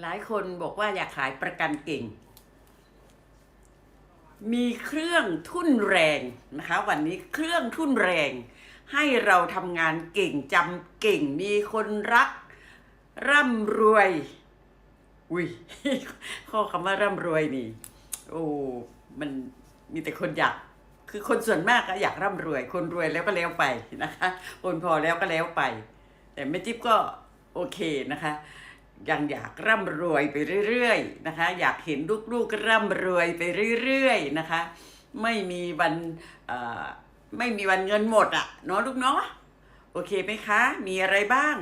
หลายคนบอกว่าอยากขายประกันเก่ง มีเครื่องทุ่นแรงนะคะ วันนี้เครื่องทุ่นแรง ให้เราทำงานเก่งจำเก่ง มีคนรัก ร่ำรวย อุ้ยข้อคำว่าร่ำรวยนี่ โอ้มันมีแต่คนอยาก คือคนส่วนมากก็อยากร่ำรวย คนรวยแล้วก็แล้วไปนะคะคนพอแล้วก็แล้วไป แต่แม่จิ๊บก็โอเคนะคะ ยังอยากร่ำรวยไปเรื่อยๆนะคะ อยากเห็นลูกๆร่ำรวยไปเรื่อยๆนะคะ ไม่มีวันเอ่อไม่มีวันเงินหมดอะเนาะลูกเนาะโอเคไหมคะ มีอะไรบ้าง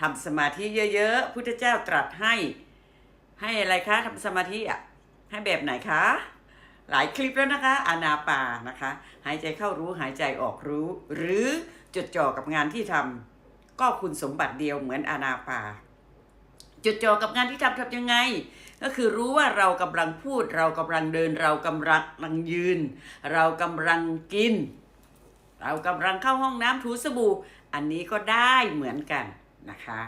ทำสมาธิเยอะๆพุทธเจ้าตรัสให้ ให้อะไรคะทำสมาธิอะให้แบบไหนคะ หลายคลิปแล้วนะคะ อานาปานะคะ หายใจเข้ารู้หายใจออกรู้ หรือจดจ่อกับงานที่ทำก็คุณสมบัติเดียวเหมือนอานาปา จดจ่อกับงานที่ทำทำยังไง ก็คือรู้ว่าเรากำลังพูด เรากำลังเดิน เรากำลังยืน เรากำลังกิน เรากำลังเข้าห้องน้ำถูสบู่ อันนี้ก็ได้เหมือนกันนะคะ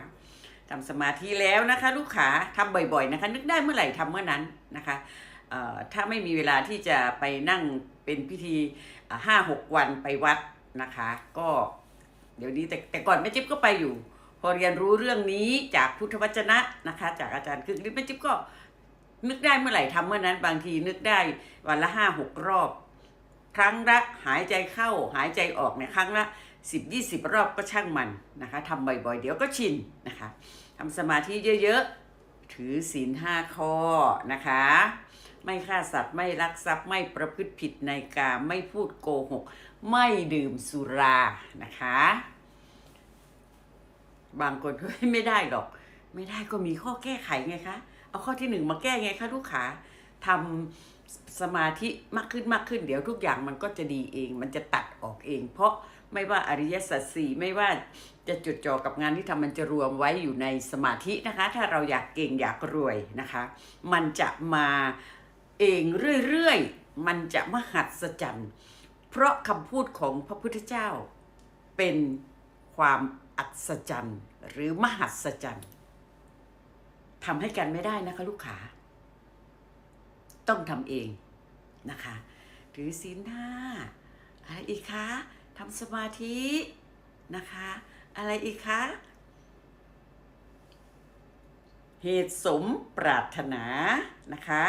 ทำสมาธิแล้วนะคะ ลูกขาทำบ่อยๆนะคะ นึกได้เมื่อไหร่ทำเมื่อนั้นนะคะถ้าไม่มีเวลาที่จะไปนั่งเป็นพิธีห้าหกวันไปวัดนะคะ ก็เดี๋ยวนี้แต่แต่ก่อนแม่จิ๊บก็ไปอยู่ พอเรียนรู้เรื่องนี้จากพุทธวจนะนะคะ จากอาจารย์คือแม่จิ๊บก็นึกได้เมื่อไหร่ทำเมื่อนั้น บางทีนึกได้วันละห้าหกรอบ ครั้งละหายใจเข้าหายใจออกเนี่ยครั้งละสิบยี่สิบรอบก็ช่างมันนะคะทำบ่อยๆ เดี๋ยวก็ชินนะคะทำสมาธิเยอะๆ ถือศีลห้าข้อนะคะ ไม่ฆ่าสัตว์ไม่ลักทรัพย์ไม่ประพฤติผิดในกามไม่พูดโกหก ไม่ดื่มสุรานะคะ บางคนก็ไม่ได้หรอก ไม่ได้ก็มีข้อแก้ไขไงคะ เอาข้อที่หนึ่งมาแก้ไงคะลูกขาทำสมาธิมากขึ้นมากขึ้น เดี๋ยวทุกอย่างมันก็จะดีเอง มันจะตัดออกเอง เพราะไม่ว่าอริยสัจสี่ไม่ว่าจะจดจ่อกับงานที่ทำมันจะรวมไว้อยู่ในสมาธินะคะ ถ้าเราอยากเก่งอยากรวยนะคะ มันจะมาเองเรื่อยๆ มันจะมหัศจรรย์ เพราะคำพูดของพระพุทธเจ้าเป็นความ อัศจรรย์ หรือมหัศจรรย์ทำให้กันไม่ได้นะคะลูกขาต้องทำเองนะคะถือศีลห้าอะไรอีกคะทำสมาธินะคะ อะไรอีกคะ เหตุสมปรารถนานะคะ